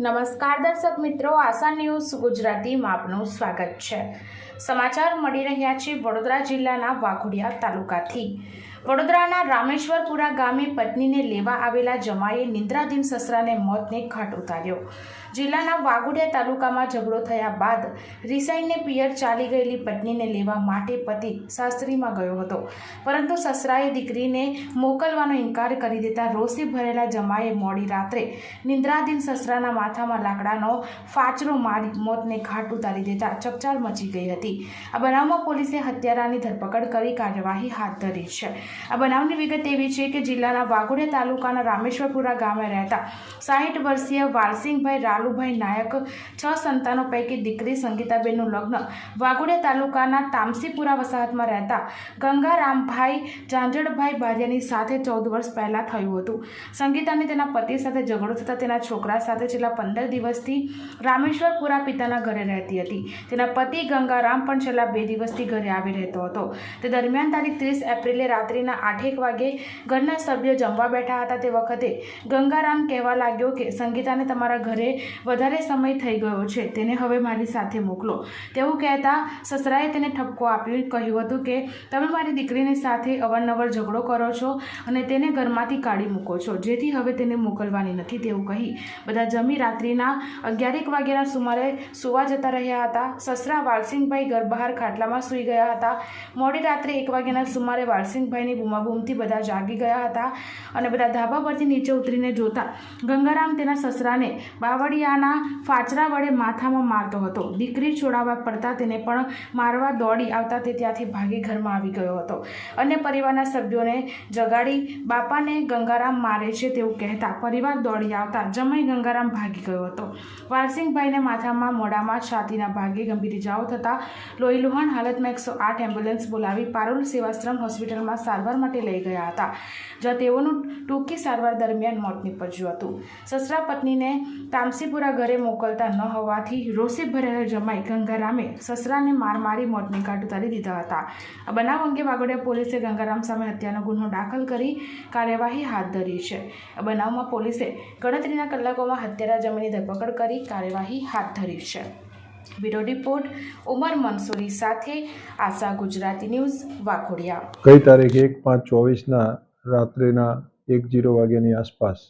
નમસ્કાર દર્શક મિત્રો, આશા ન્યૂઝ ગુજરાતીમાં આપનું સ્વાગત છે. સમાચાર મળી રહ્યા છે વડોદરા જિલ્લાના વાઘોડિયા તાલુકાથી. વડોદરાના રામેશ્વરપુરા ગામે પત્નીને લેવા આવેલા જમાએ નિંદ્રાધીન સસરાને મોતને ઘાટ ઉતાર્યો. જિલ્લાના વાઘોડિયા તાલુકામાં ઝઘડો થયા બાદ રિસાઈને પિયર ચાલી ગયેલી પત્નીને લેવા માટે પતિ સાસરીમાં ગયો હતો. પરંતુ સસરાએ દીકરીને મોકલવાનો ઇનકાર કરી દેતા રોષે ભરેલા જમાએ મોડી રાત્રે નિંદ્રાધીન સસરાના માથામાં લાકડાનો ફાચરો મારી મોતને ઘાટ ઉતારી દેતા ચકચાર મચી ગઈ હતી. આ બનાવમાં પોલીસે હત્યારાની ધરપકડ કરી કાર્યવાહી હાથ ધરી છે. આ બનાવની વિગત એવી છે કે જિલ્લાના વાઘોડિયા તાલુકાના રામેશ્વરપુરા ગામે રહેતા સાહીઠ વર્ષીય વાલસિંહભાઈ રાલુભાઈ નાયક, છ સંતાનો પૈકી દીકરી સંગીતાબેનનું લગ્ન વાઘોડિયા તાલુકાના તામસીપુરા વસાહતમાં રહેતા ગંગારામભાઈ ઝાંઝડભાઈ બારિયાની સાથે ચૌદ વર્ષ પહેલાં થયું હતું. સંગીતાને તેના પતિ સાથે ઝઘડો થતાં તેના છોકરા સાથે છેલ્લા પંદર દિવસથી રામેશ્વરપુરા પિતાના ઘરે રહેતી હતી. તેના પતિ ગંગારામ પણ છેલ્લા બે દિવસથી ઘરે આવી રહેતો હતો. તે દરમિયાન તારીખ ત્રીસ એપ્રિલે રાત્રિના આઠેક વાગે ઘરના સભ્યો જમવા બેઠા હતા તે વખતે ગંગારામ કહેવા લાગ્યો કે, સંગીતાને તમારા ઘરે વધારે સમય થઈ ગયો છે, તેને હવે મારી સાથે મોકલો. તેવું કહેતા, સસરાએ તેને ઠપકો આપ્યો કહ્યું હતું કે, તમે મારી દીકરીની સાથે અવારનવાર ઝઘડો કરો છો અને તેને ઘરમાંથી કાઢી મૂકો છો, જેથી હવે તેને મોકલવાની નથી. તેવું કહી, બધા જમી રાત્રિના અગિયારેક વાગ્યાના સુમારે સુવા જતા રહ્યા હતા. સસરા વાલસિંહભાઈ ઘર બહાર ખાટલામાં સૂઈ ગયા હતા. મોડી રાત્રે એક વાગ્યાના સુમારે વાલસિંહભાઈની બૂમાબૂમથી બધા જાગી ગયા હતા અને બધા ધાબા પરથી નીચે ઉતરીને જોતા ગંગારામ તેના સસરાને બાવળિયાના ફાચરા વડે માથામાં મારતો હતો. દીકરી છોડાવવા પડતા તેને પણ મારવા દોડી આવતા તે ત્યાંથી ભાગી ઘરમાં આવી ગયો હતો. અને પરિવારના સભ્યોને જગાડી બાપાને ગંગારામ મારે છે તેવું કહેતા પરિવાર દોડી આવતા જમાઈ ગંગારામ ભાગી ગયો હતો. વાલસિંહભાઈને માથામાં મોડામાં છાતીના ભાગે ગંભીર ઇજાઓ થતાં લોહીલુહાણ હાલતમાં એકસો આઠ એમ્બ્યુલન્સ બોલાવી પારુલ સેવાશ્રમ હોસ્પિટલમાં સારવાર માટે લઈ ગયા હતા. જ્યાં તેઓનું ટૂંકી સારવાર દરમિયાન મોત નીપજ્યું હતું. સસરા પત્નીને તામસીપુરા ઘરે મોકલતા ન હોવાથી રોષે ભરેલા જમાઈ ગંગારામે સસરાને માર મારી મોતને ઘાટ ઉતારી દીધા હતા. આ બનાવ અંગે વાગોડિયા પોલીસે ગંગારામ સામે હત્યાનો ગુનો દાખલ કરી કાર્યવાહી હાથ ધરી છે. આ બનાવમાં પોલીસે ગણતરીના કલાકોમાં હત્યારા જમીની ધરપકડ કરી કાર્યવાહી હાથ ધરી છે. બ્યુરો રિપોર્ટ, ઉમર મંસૂરી સાથે આશા ગુજરાતી ન્યૂઝ, વાઘોડિયા. ગઈ તારીખ એક પાંચ ચોવીસના રાત્રેના એક જીરો વાગ્યાની આસપાસ?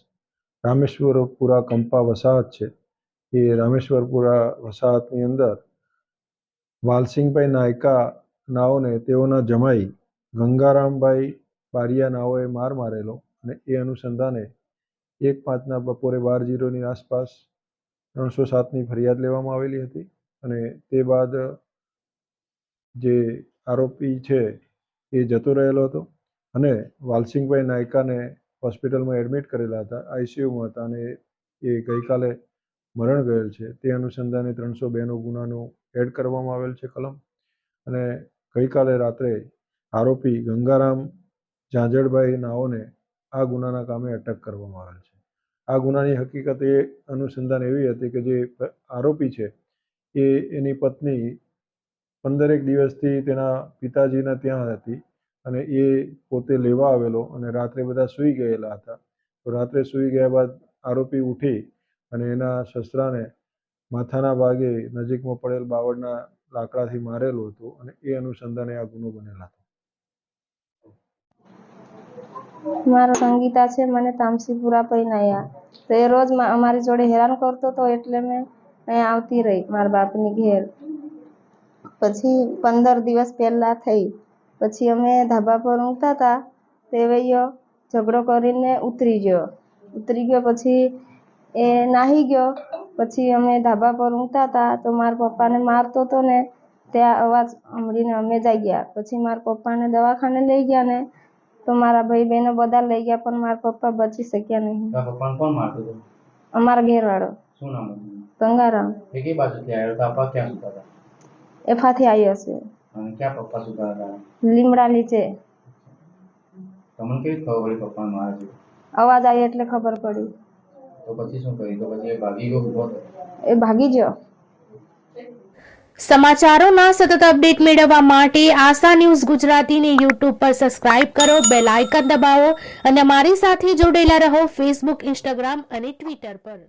રામેશ્વરપુરા કંપા વસાહત છે. એ રામેશ્વરપુરા વસાહતની અંદર વાલસિંહભાઈ નાયકા નાઓને તેઓના જમાઈ ગંગારામભાઈ બારિયા નાઓએ માર મારેલો અને એ અનુસંધાને એક પાંચના બપોરે બાર જીરોની આસપાસ ત્રણસો સાતની ફરિયાદ લેવામાં આવેલી હતી. અને તે બાદ, જે આરોપી છે, એ જતો રહેલો હતો અને વાલસિંહભાઈ નાયકાને હોસ્પિટલમાં એડમિટ કરેલા હતા, આઈસીયુમાં હતા અને એ ગઈકાલે મરણ ગયેલ છે. તે અનુસંધાને ત્રણસો બેનો ગુનાનો એડ કરવામાં આવેલ છે કલમ અને ગઈકાલે રાત્રે આરોપી ગંગારામ ઝાંઝડભાઈ નાઓને આ ગુનાના કામે અટક કરવામાં આવેલ છે. આ ગુનાની હકીકત એ અનુસંધાન એવી હતી કે જે આરોપી છે એ એની પત્ની પંદરેક દિવસથી તેના પિતાજીના ત્યાં હતી અને એ પોતે લેવા આવેલો અને રાત્રે બધા સૂઈ ગયેલા હતા. તો રાત્રે સૂઈ ગયા બાદ આરોપી ઉઠી અને એના સસરાને માથાના ભાગે નજીકમાં પડેલ બાવળના લાકડાથી મારેલું હતું અને એ અનુસંધાને આ ગુનો બનેલા હતો. મારો સંગીતા છે, મને તામસીપુરા પૈનાયા તો એ રોજ અમારી જોડે હેરાન કરતો હતો એટલે મેં અહીંયા આવતી રહી મારા બાપની ઘેર. પછી પંદર દિવસ પહેલાં થઈ. પછી અમે ધાબા પર ઊંઘતા હતા તે. વૈયો ઝઘડો કરીને ઉતરી ગયો. ઉતરી ગયો પછી એ નાહી ગયો. પછી અમે ધાબા પર ઊંઘતા હતા તો મારા પપ્પાને મારતો હતો ને ત્યાં અવાજ સાંભળીને અમે જાગ્યા પછી મારા પપ્પાને દવાખાને લઈ ગયા ને તો મારા ભાઈ બહેનો બધા લઈ ગયા પણ મારા પપ્પા બચી શક્યા નહીં. અમારા ઘેરવાળો. શું નામ હતું ગંગારામ. એ કઈ બાજુથી આવ્યો? તો આપા ક્યાં સુતા હતા? એફાથી આવ્યો છે. અને ક્યાં પપ્પા સુતા હતા? લીમડા નીચે. તમને કેવી ખબર પડી પપ્પાને મારે છે અવાજ આવ્યો એટલે ખબર પડી. તો પછી શું કર્યું? તો પછી એ ભાગી ગયો ઊભો એ ભાગી ગયો. સમાચારોના સતત અપડેટ મેળવવા માટે આશા ન્યૂઝ ગુજરાતીને યુટ્યુબ પર સબસ્ક્રાઇબ કરો બેલ આઇકન દબાવો અને અમારી સાથે જોડેલા રહો ફેસબુક ઇન્સ્ટાગ્રામ અને ટ્વિટર પર.